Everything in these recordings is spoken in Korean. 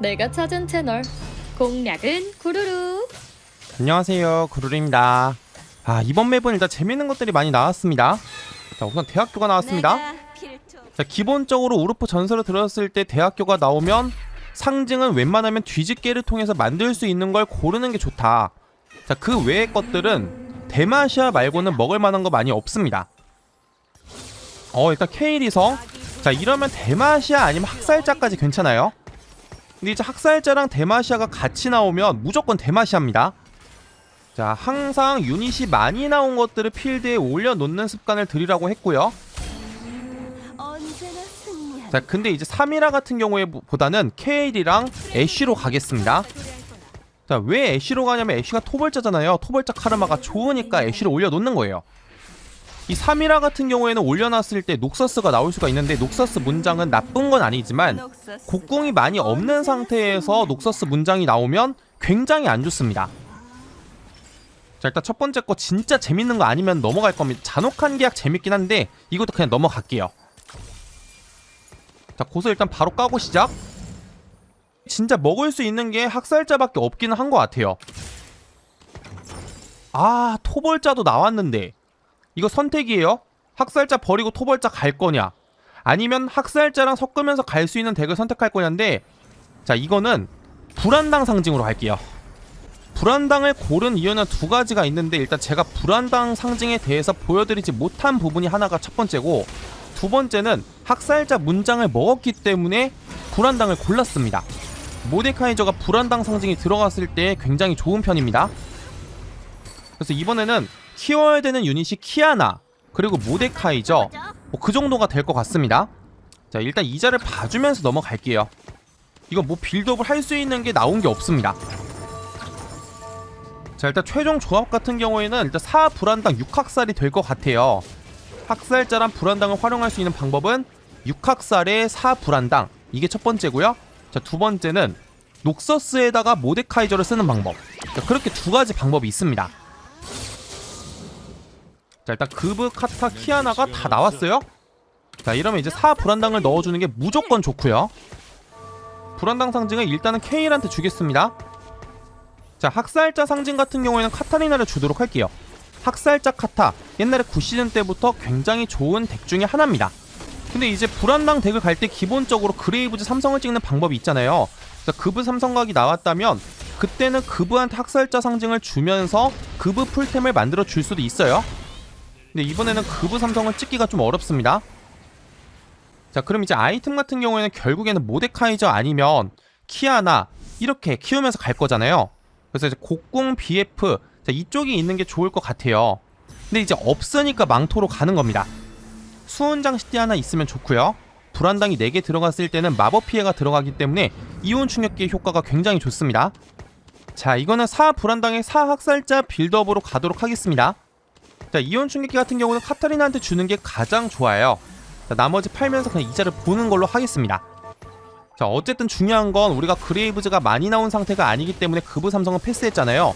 내가 찾은 채널. 공략은 구루루. 안녕하세요. 구루루입니다. 아 이번 맵은 일단 재밌는 것들이 많이 나왔습니다. 자 우선 대학교가 나왔습니다. 자 기본적으로 우르프 전설을 들었을 때 대학교가 나오면 상징은 웬만하면 뒤집개를 통해서 만들 수 있는 걸 고르는 게 좋다. 자 그 외의 것들은 대마시아 말고는 먹을 만한 거 많이 없습니다. 어 일단 케일이성. 자 이러면 대마시아 아니면 학살자까지 괜찮아요 근데 이제 학살자랑 대마시아가 같이 나오면 무조건 대마시아입니다. 자 항상 유닛이 많이 나온 것들을 필드에 올려놓는 습관을 들이라고 했고요. 자 근데 이제 3이라 같은 경우에 보- 보다는 케일이랑 애쉬로 가겠습니다. 자 왜 애쉬로 가냐면 애쉬가 토벌자잖아요. 토벌자 카르마가 좋으니까 애쉬를 올려놓는 거예요 이 3이라 같은 경우에는 올려놨을 때 녹서스가 나올 수가 있는데 녹서스 문장은 나쁜 건 아니지만. 곡궁이 많이 없는 상태에서 녹서스 문장이 나오면 굉장히 안 좋습니다. 자 일단 첫 번째 거 진짜 재밌는 거 아니면 넘어갈 겁니다. 잔혹한 계약 재밌긴 한데 이것도 그냥 넘어갈게요. 자 고서 일단 바로 까고 시작. 진짜 먹을 수 있는 게 학살자밖에 없기는 한 것 같아요. 아 토벌자도 나왔는데 이거 선택이에요? 학살자 버리고 토벌자 갈 거냐? 아니면 학살자랑 섞으면서 갈 수 있는 덱을 선택할 거냐인데 자 이거는 불안당 상징으로 할게요 불안당을 고른 이유는 두 가지가 있는데 일단 제가 불안당 상징에 대해서 보여드리지 못한 부분이 하나가 첫 번째고 두 번째는 학살자 문장을 먹었기 때문에 불안당을 골랐습니다 모데카이저가 불안당 상징이 들어갔을 때 굉장히 좋은 편입니다 그래서 이번에는 키워야 되는 유닛이 키아나 그리고 모데카이저 뭐그 정도가 될 것 같습니다. 자 일단 이자를 봐주면서 넘어갈게요. 이거 뭐 빌드업을 할 수 있는 게 나온 게 없습니다. 자 일단 최종 조합 같은 경우에는 일단 4 불안당 6학살이 될 것 같아요. 학살자란 불안당을 활용할 수 있는 방법은 6학살에 4 불안당 이게 첫 번째고요. 자 두 번째는 녹서스에다가 모데카이저를 쓰는 방법. 자, 그렇게 두 가지 방법이 있습니다. 자 일단 그브 카타 키아나가 다 나왔어요. 자 이러면 이제 4 불안당을 넣어주는 게 무조건 좋고요. 불안당 상징은 일단은 케일한테 주겠습니다. 자 학살자 상징 같은 경우에는 카타리나를 주도록 할게요. 학살자 카타. 옛날에 9시즌 때부터 굉장히 좋은 덱 중에 하나입니다. 근데 이제 불안당 덱을 갈 때 기본적으로 그레이브즈 삼성을 찍는 방법이 있잖아요. 자, 그브 삼성각이 나왔다면 그때는 그브한테 학살자 상징을 주면서 그브 풀템을 만들어 줄 수도 있어요 근데 이번에는 그브 삼성을 찍기가 좀 어렵습니다. 자, 그럼 이제 아이템 같은 경우에는 결국에는 모데카이저 아니면 키아나 이렇게 키우면서 갈 거잖아요. 그래서 이제 곡궁 BF 자, 이쪽이 있는 게 좋을 것 같아요. 근데 이제 없으니까 망토로 가는 겁니다. 수은장 시티 하나 있으면 좋고요. 불안당이 4개 들어갔을 때는 마법 피해가 들어가기 때문에 이온 충격기의 효과가 굉장히 좋습니다. 자, 이거는 4 불안당의 4 학살자 빌드업으로 가도록 하겠습니다. 자 이온 충격기 같은 경우는 카타리나한테 주는 게 가장 좋아요. 자 나머지 팔면서 그냥 이자를 보는 걸로 하겠습니다. 자 어쨌든 중요한 건 우리가 그레이브즈가 많이 나온 상태가 아니기 때문에 그브 삼성은 패스했잖아요.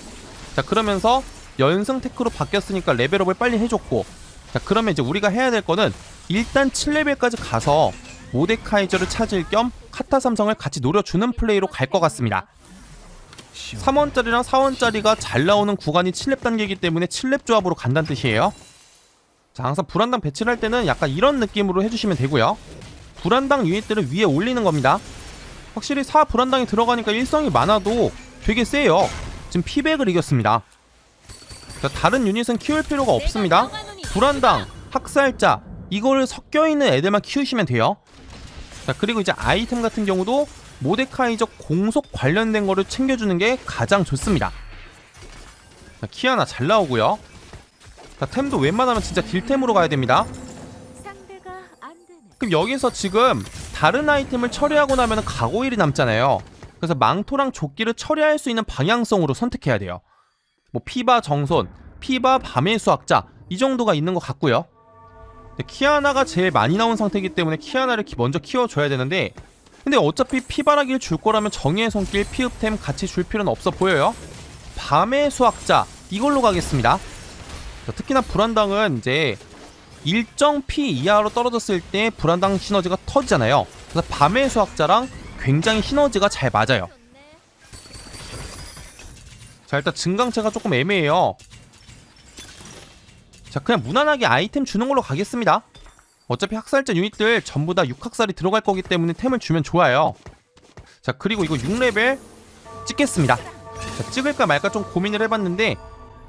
자 그러면서 연승 테크로 바뀌었으니까 레벨업을 빨리 해줬고 자 그러면 이제 우리가 해야 될 거는 일단 7레벨까지 가서 모데카이저를 찾을 겸 카타 삼성을 같이 노려주는 플레이로 갈 것 같습니다. 3원짜리랑 4원짜리가 잘 나오는 구간이 7렙 단계이기 때문에 7렙 조합으로 간다는 뜻이에요. 자, 항상 불안당 배치를 할 때는 약간 이런 느낌으로 해주시면 되고요. 불안당 유닛들을 위에 올리는 겁니다. 확실히 4 불안당이 들어가니까 일성이 많아도 되게 세요. 지금 피백을 이겼습니다. 자, 다른 유닛은 키울 필요가 없습니다. 불안당, 학살자 이거를 섞여있는 애들만 키우시면 돼요. 자, 그리고 이제 아이템 같은 경우도 모데카이적 공속 관련된 거를 챙겨주는 게 가장 좋습니다. 자, 키아나 잘 나오고요. 자, 템도 웬만하면 진짜 딜템으로 가야 됩니다. 그럼 여기서 지금 다른 아이템을 처리하고 나면 가고일이 남잖아요. 그래서 망토랑 조끼를 처리할 수 있는 방향성으로 선택해야 돼요. 뭐 피바 정손, 피바 밤의 수학자 이 정도가 있는 것 같고요. 키아나가 제일 많이 나온 상태이기 때문에 키아나를 키- 먼저 키워줘야 되는데 근데 어차피 피바라기를 줄 거라면 정의의 손길, 피읍템 같이 줄 필요는 없어 보여요. 밤의 수학자 이걸로 가겠습니다. 자, 특히나 불안당은 이제 일정 피 이하로 떨어졌을 때 불안당 시너지가 터지잖아요. 그래서 밤의 수학자랑 굉장히 시너지가 잘 맞아요. 자 일단 증강체가 조금 애매해요. 자 그냥 무난하게 아이템 주는 걸로 가겠습니다. 어차피 학살자 유닛들 전부 다 6학살이 들어갈 거기 때문에 템을 주면 좋아요. 자 그리고 이거 6레벨 찍겠습니다. 자 찍을까 말까 좀 고민을 해봤는데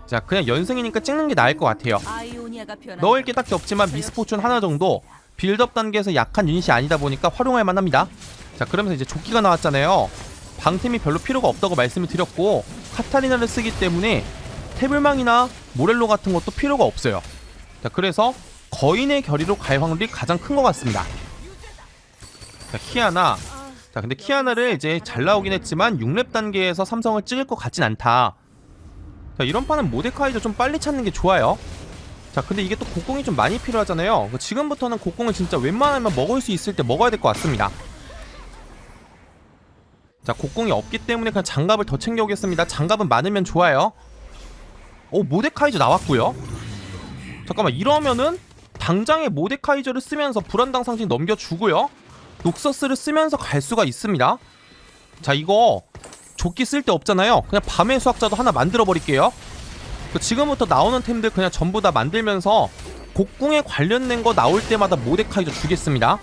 자 그냥 연승이니까 찍는 게 나을 것 같아요. 넣을 게 딱히 없지만 미스포춘 하나 정도 빌드업 단계에서 약한 유닛이 아니다 보니까 활용할 만합니다. 자 그러면서 이제 조끼가 나왔잖아요. 방템이 별로 필요가 없다고 말씀을 드렸고 카타리나를 쓰기 때문에 태블망이나 모렐로 같은 것도 필요가 없어요. 자 그래서 거인의 결의로 갈 확률이 가장 큰 것 같습니다. 자 키아나 자 근데 키아나를 이제 잘 나오긴 했지만 6렙 단계에서 삼성을 찍을 것 같진 않다. 자 이런 판은 모데카이저 좀 빨리 찾는 게 좋아요. 자 근데 이게 또 곡공이 좀 많이 필요하잖아요 그 지금부터는 곡공을 진짜 웬만하면 먹을 수 있을 때 먹어야 될 것 같습니다 자 곡공이 없기 때문에 그냥 장갑을 더 챙겨오겠습니다 장갑은 많으면 좋아요 오 모데카이저 나왔고요 잠깐만 이러면은 당장에 모데카이저를 쓰면서 불안당 상징 넘겨주고요 녹서스를 쓰면서 갈 수가 있습니다 자 이거 조끼 쓸 데 없잖아요 그냥 밤의 수학자도 하나 만들어 버릴게요 그 지금부터 나오는 템들 그냥 전부 다 만들면서 곡궁에 관련된 거 나올 때마다 모데카이저 주겠습니다.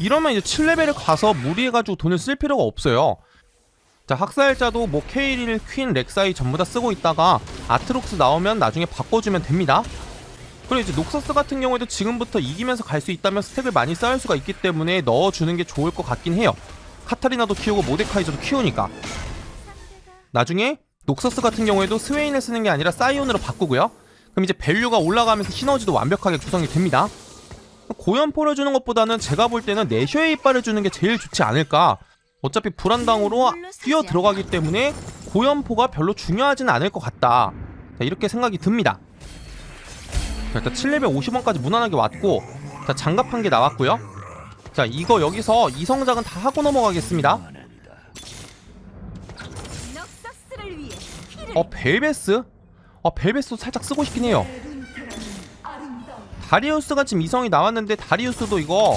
이러면 이제 7레벨을 가서 무리해가지고 돈을 쓸 필요가 없어요. 자 학살자도 뭐 케이릴, 퀸, 렉사이 전부 다 쓰고 있다가 아트록스 나오면 나중에 바꿔주면 됩니다. 그리고 이제 녹서스 같은 경우에도 지금부터 이기면서 갈 수 있다면 스택을 많이 쌓을 수가 있기 때문에 넣어주는 게 좋을 것 같긴 해요. 카타리나도 키우고 모데카이저도 키우니까. 나중에 녹서스 같은 경우에도 스웨인을 쓰는 게 아니라 사이온으로 바꾸고요. 그럼 이제 밸류가 올라가면서 시너지도 완벽하게 구성이 됩니다. 고연포를 주는 것보다는 제가 볼 때는 내셔의 이빨을 주는 게 제일 좋지 않을까. 어차피 불안당으로 뛰어 들어가기 때문에 고연포가 별로 중요하지는 않을 것 같다. 자, 이렇게 생각이 듭니다. 자, 일단 7레벨 50원까지 무난하게 왔고, 자, 장갑 한 개 나왔고요. 자, 이거 여기서 이성작은 다 하고 넘어가겠습니다. 어 벨베스? 어 벨베스도 살짝 쓰고 싶긴 해요 다리우스가 지금 이성이 나왔는데 다리우스도 이거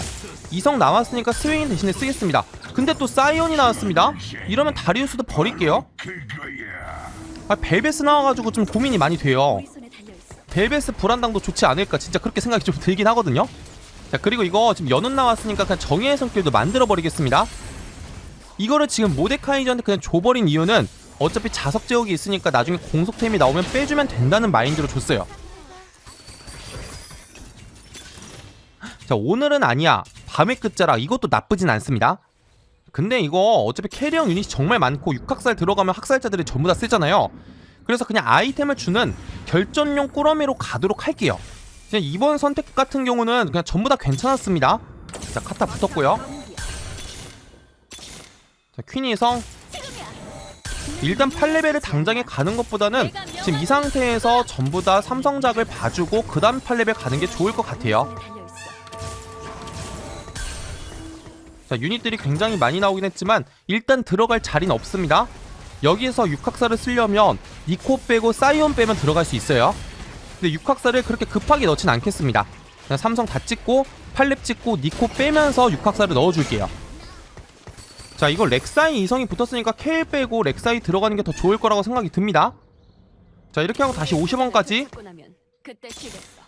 이성 나왔으니까 스웨인 대신에 쓰겠습니다 근데 또 사이온이 나왔습니다 이러면 다리우스도 버릴게요 아 벨베스 나와가지고 좀 고민이 많이 돼요. 벨베스 불안당도 좋지 않을까 진짜 그렇게 생각이 좀 들긴 하거든요. 자 그리고 이거 지금 연운 나왔으니까 그냥 정의의 성길도 만들어 버리겠습니다. 이거를 지금 모데카이저한테 그냥 줘버린 이유는 어차피 자석 제ok이 있으니까 나중에 공속템이 나오면 빼주면 된다는 마인드로 줬어요. 자 오늘은 아니야. 밤의 끝자락. 이것도 나쁘진 않습니다. 근데 이거 어차피 캐리형 유닛이 정말 많고 육학살 들어가면 학살자들이 전부 다 쓰잖아요 그래서 그냥 아이템을 주는 결전용 꾸러미로 가도록 할게요. 그냥 이번 선택 같은 경우는 그냥 전부 다 괜찮았습니다. 자 카타 붙었고요. 자 퀸이 성 일단 8레벨을 당장에 가는 것보다는 지금 이 상태에서 전부 다 삼성작을 봐주고 그 다음 8레벨 가는 게 좋을 것 같아요. 자 유닛들이 굉장히 많이 나오긴 했지만 일단 들어갈 자리는 없습니다 여기에서 육학사를 쓰려면 니코 빼고 사이온 빼면 들어갈 수 있어요 근데 육학사를 그렇게 급하게 넣진 않겠습니다 그냥 삼성 다 찍고 8렙 찍고 니코 빼면서 육학사를 넣어줄게요 자 이거 렉사이 이성이 붙었으니까 케일 빼고 렉사이 들어가는 게 더 좋을 거라고 생각이 듭니다 자 이렇게 하고 다시 50원까지 잡고 나면 그때 쉬겠어.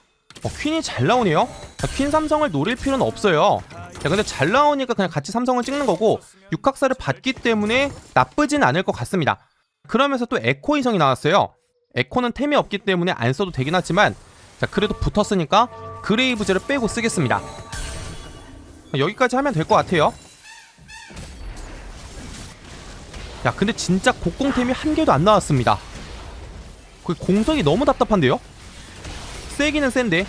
어, 퀸이 잘 나오네요. 자, 퀸 삼성을 노릴 필요는 없어요. 자, 근데 잘 나오니까 그냥 같이 삼성을 찍는 거고 육각사를 받기 때문에 나쁘진 않을 것 같습니다. 그러면서 또 에코 이성이 나왔어요. 에코는 템이 없기 때문에 안 써도 되긴 하지만 자, 그래도 붙었으니까 그레이브즈를 빼고 쓰겠습니다. 여기까지 하면 될 것 같아요. 야, 근데 진짜 곡공템이 한 개도 안 나왔습니다. 그 공성이 너무 답답한데요? 세기는 센데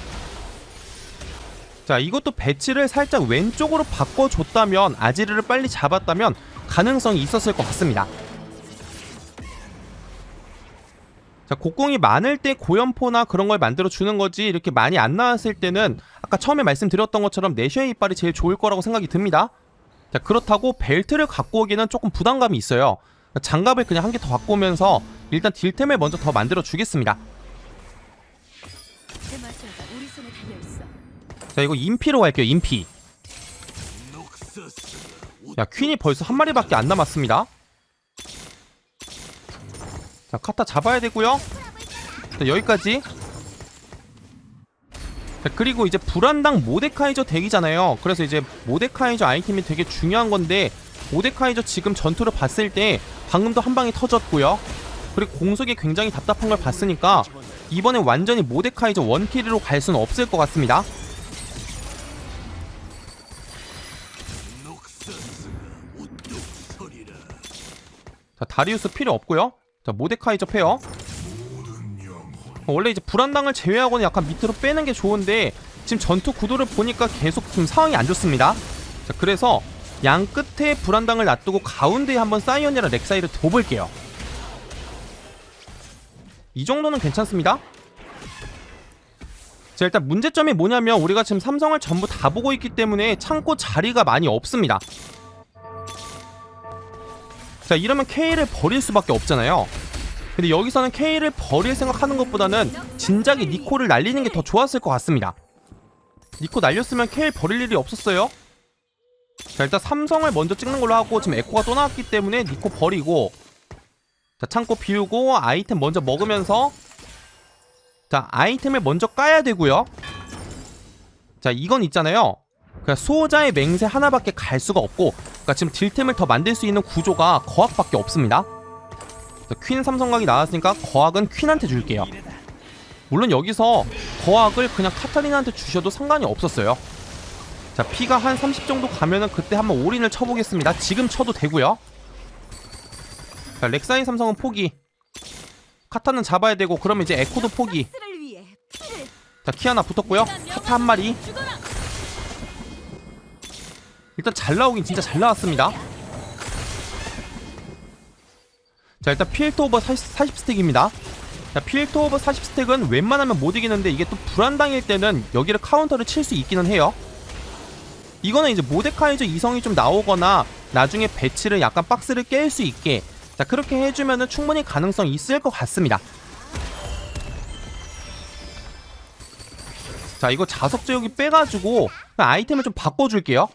자 이것도 배치를 살짝 왼쪽으로 바꿔줬다면 아지르를 빨리 잡았다면 가능성이 있었을 것 같습니다. 자 곡궁이 많을 때 고연포나 그런 걸 만들어 주는 거지 이렇게 많이 안 나왔을 때는 아까 처음에 말씀드렸던 것처럼 내셔의 이빨이 제일 좋을 거라고 생각이 듭니다. 자 그렇다고 벨트를 갖고 오기는 조금 부담감이 있어요. 장갑을 그냥 한 개 더 갖고 오면서 일단 딜템을 먼저 더 만들어 주겠습니다 자 이거 인피로 갈게요 인피. 야 퀸이 벌써 한 마리밖에 안 남았습니다. 자 카타 잡아야 되고요. 자 여기까지. 자 그리고 이제 불안당 모데카이저 덱이잖아요. 그래서 이제 모데카이저 아이템이 되게 중요한 건데 모데카이저 지금 전투를 봤을 때 방금도 한 방이 터졌고요. 그리고 공속이 굉장히 답답한 걸 봤으니까 이번에 완전히 모데카이저 원키리로 갈 수는 없을 것 같습니다 다리우스 필요 없고요. 자 모데카이 저 페어 어, 원래 이제 불안당을 제외하고는 약간 밑으로 빼는 게 좋은데 지금 전투 구도를 보니까 계속 지금 상황이 안 좋습니다. 자 그래서 양 끝에 불안당을 놔두고 가운데에 한번 사이언이랑 렉사이를 둬볼게요. 이 정도는 괜찮습니다. 자 일단 문제점이 뭐냐면 우리가 지금 삼성을 전부 다 보고 있기 때문에 창고 자리가 많이 없습니다 자 이러면 K를 버릴 수밖에 없잖아요. 근데 여기서는 K를 버릴 생각하는 것보다는 진작에 니코를 날리는 게 더 좋았을 것 같습니다. 니코 날렸으면 K 버릴 일이 없었어요. 자 일단 삼성을 먼저 찍는 걸로 하고 지금 에코가 또 나왔기 때문에 니코 버리고 자 창고 비우고 아이템 먼저 먹으면서 자 아이템을 먼저 까야 되고요. 자 이건 있잖아요 그냥 수호자의 맹세 하나밖에 갈 수가 없고 그러니까 지금 딜템을 더 만들 수 있는 구조가 거학밖에 없습니다. 자, 퀸 삼성각이 나왔으니까 거학은 퀸한테 줄게요. 물론 여기서 거학을 그냥 카타리나한테 주셔도 상관이 없었어요. 자 피가 한 30 정도 가면은 그때 한번 올인을 쳐보겠습니다. 지금 쳐도 되고요. 자 렉사이 삼성은 포기. 카타는 잡아야 되고 그러면 이제 에코도 포기. 자 키아나 붙었고요. 카타 한 마리. 일단 잘 나오긴 진짜 잘 나왔습니다. 자 일단 필드 오버 40, 40스택입니다. 자 필드 오버 40스택은 웬만하면 못 이기는데 이게 또 불안당일 때는 여기를 카운터를 칠 수 있기는 해요. 이거는 이제 모데카이저 이성이 좀 나오거나 나중에 배치를 약간 박스를 깰 수 있게. 자 그렇게 해주면은 충분히 가능성이 있을 것 같습니다. 자 이거 자석 제어기 빼가지고 아이템을 좀 바꿔줄게요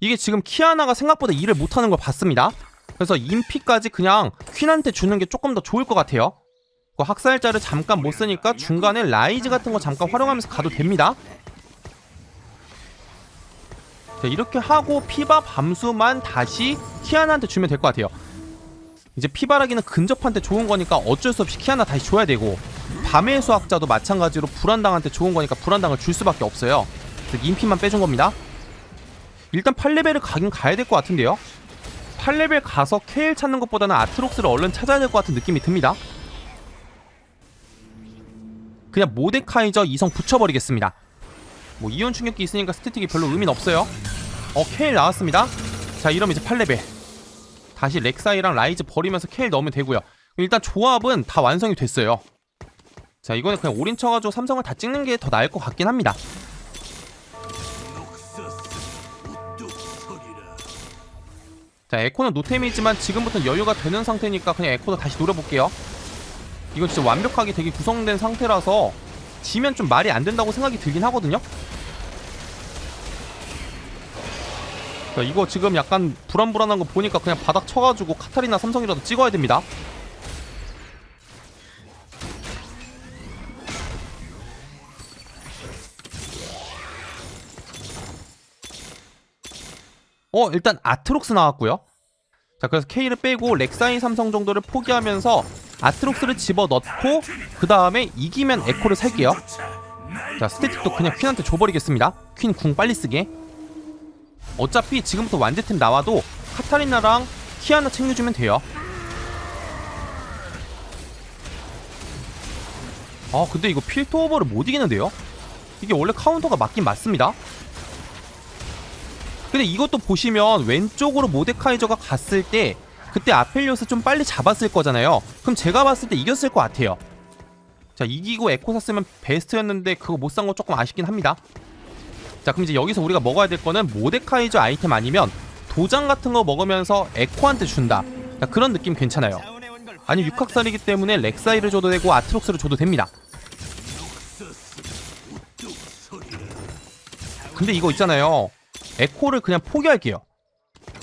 이게 지금 키아나가 생각보다 일을 못하는 걸 봤습니다. 그래서 인피까지 그냥 퀸한테 주는 게 조금 더 좋을 것 같아요. 그 학살자를 잠깐 못 쓰니까 중간에 라이즈 같은 거 잠깐 활용하면서 가도 됩니다. 자, 이렇게 하고 피바 밤수만 다시 키아나한테 주면 될 것 같아요. 이제 피바라기는 근접한테 좋은 거니까 어쩔 수 없이 키아나 다시 줘야 되고 밤의 수학자도 마찬가지로 불안당한테 좋은 거니까 불안당을 줄 수밖에 없어요. 인피만 빼준 겁니다. 일단 8레벨을 가긴 가야 될 것 같은데요. 8레벨 가서 케일 찾는 것보다는 아트록스를 얼른 찾아야 될 것 같은 느낌이 듭니다. 그냥 모데카이저 이성 붙여버리겠습니다. 뭐 이온 충격기 있으니까 스태틱이 별로 의미는 없어요. 어 케일 나왔습니다. 자 이러면 이제 8레벨. 다시 렉사이랑 라이즈 버리면서 케일 넣으면 되고요. 일단 조합은 다 완성이 됐어요. 자 이거는 그냥 올인 쳐가지고 삼성을 다 찍는 게 더 나을 것 같긴 합니다 자 에코는 노템이지만 지금부터 여유가 되는 상태니까 그냥 에코도 다시 노려볼게요. 이건 진짜 완벽하게 되게 구성된 상태라서 지면 좀 말이 안 된다고 생각이 들긴 하거든요? 자 이거 지금 약간 불안불안한 거 보니까 그냥 바닥 쳐가지고 카타리나 삼성이라도 찍어야 됩니다 어 일단 아트록스 나왔고요. 자 그래서 K를 빼고 렉사인 삼성 정도를 포기하면서 아트록스를 집어넣고 그 다음에 이기면 에코를 살게요. 자 스태틱도 그냥 퀸한테 줘버리겠습니다. 퀸 궁 빨리 쓰게. 어차피 지금부터 완제템 나와도 카타리나랑 키아나 챙겨주면 돼요. 아 근데 이거 필터 오버를 못 이기는데요? 이게 원래 카운터가 맞긴 맞습니다 근데 이것도 보시면 왼쪽으로 모데카이저가 갔을 때 그때 아펠리오스 좀 빨리 잡았을 거잖아요. 그럼 제가 봤을 때 이겼을 것 같아요. 자 이기고 에코 샀으면 베스트였는데 그거 못 산 거 조금 아쉽긴 합니다. 자 그럼 이제 여기서 우리가 먹어야 될 거는 모데카이저 아이템 아니면 도장 같은 거 먹으면서 에코한테 준다. 자, 그런 느낌 괜찮아요. 아니 육학살이기 때문에 렉사이를 줘도 되고 아트록스를 줘도 됩니다. 근데 이거 있잖아요. 에코를 그냥 포기할게요.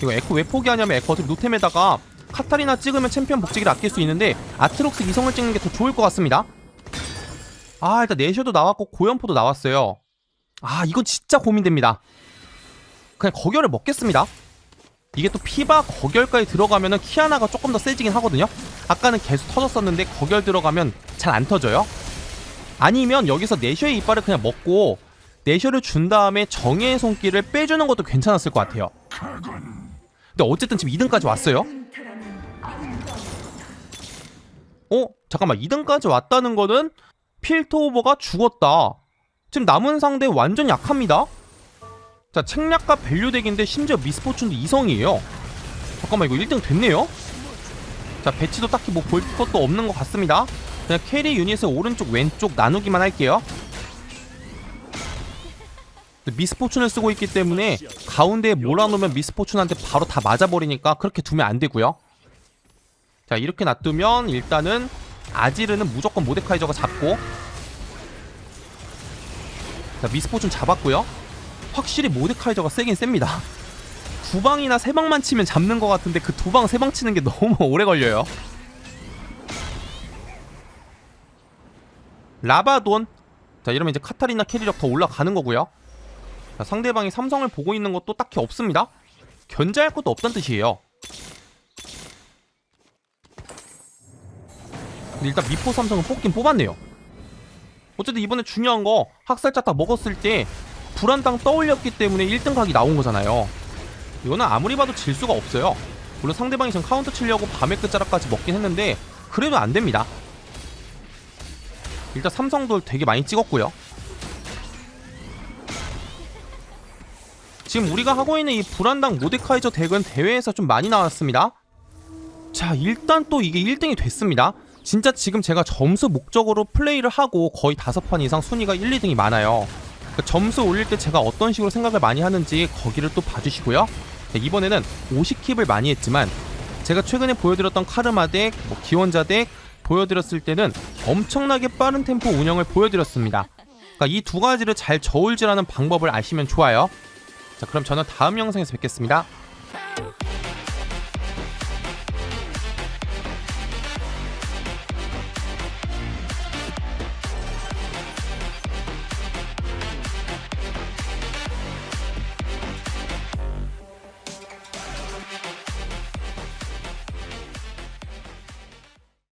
이거 에코 왜 포기하냐면 에코 어차피 노템에다가 카타리나 찍으면 챔피언 복지기를 아낄 수 있는데 아트록스 이성을 찍는 게 더 좋을 것 같습니다. 아 일단 내셔도 나왔고 고연포도 나왔어요. 아 이건 진짜 고민됩니다. 그냥 거결을 먹겠습니다. 이게 또 피바 거결까지 들어가면은 키아나가 조금 더 세지긴 하거든요. 아까는 계속 터졌었는데 거결 들어가면 잘 안 터져요. 아니면 여기서 내셔의 이빨을 그냥 먹고 내셔를 준 다음에 정예의 손길을 빼주는 것도 괜찮았을 것 같아요. 근데 어쨌든 지금 2등까지 왔어요? 어? 잠깐만 2등까지 왔다는 거는 필터 오버가 죽었다. 지금 남은 상대 완전 약합니다. 자 책략과 밸류 덱인데 심지어 미스포춘도 2성이에요. 잠깐만 이거 1등 됐네요? 자 배치도 딱히 뭐 볼 것도 없는 것 같습니다. 그냥 캐리 유닛을 오른쪽 왼쪽 나누기만 할게요 미스포춘을 쓰고 있기 때문에 가운데에 몰아놓으면 미스포춘한테 바로 다 맞아버리니까 그렇게 두면 안 되고요. 자 이렇게 놔두면 일단은 아지르는 무조건 모데카이저가 잡고. 자 미스포춘 잡았고요. 확실히 모데카이저가 세긴 셉니다. 두 방이나 세 방만 치면 잡는 것 같은데 그 두 방 세 방 치는 게 너무 오래 걸려요. 라바돈. 자 이러면 이제 카타리나 캐리력 더 올라가는 거고요 자, 상대방이 삼성을 보고 있는 것도 딱히 없습니다. 견제할 것도 없다는 뜻이에요. 일단 미포 삼성은 뽑긴 뽑았네요. 어쨌든 이번에 중요한 거 학살자 딱 먹었을 때 불안당 떠올렸기 때문에 1등 각이 나온 거잖아요. 이거는 아무리 봐도 질 수가 없어요. 물론 상대방이 전 카운터 치려고 밤의 끝자락까지 먹긴 했는데 그래도 안 됩니다. 일단 삼성도 되게 많이 찍었고요 지금 우리가 하고 있는 이 불안당 모데카이저 덱은 대회에서 좀 많이 나왔습니다. 자 일단 또 이게 1등이 됐습니다. 진짜 지금 제가 점수 목적으로 플레이를 하고 거의 다섯 판 이상 순위가 1, 2등이 많아요. 그 점수 올릴 때 제가 어떤 식으로 생각을 많이 하는지 거기를 또 봐주시고요. 네, 이번에는 50킵을 많이 했지만 제가 최근에 보여드렸던 카르마 덱, 뭐 기원자 덱 보여드렸을 때는 엄청나게 빠른 템포 운영을 보여드렸습니다. 그러니까 이 두 가지를 잘 저울질하는 방법을 아시면 좋아요 자 그럼 저는 다음 영상에서 뵙겠습니다.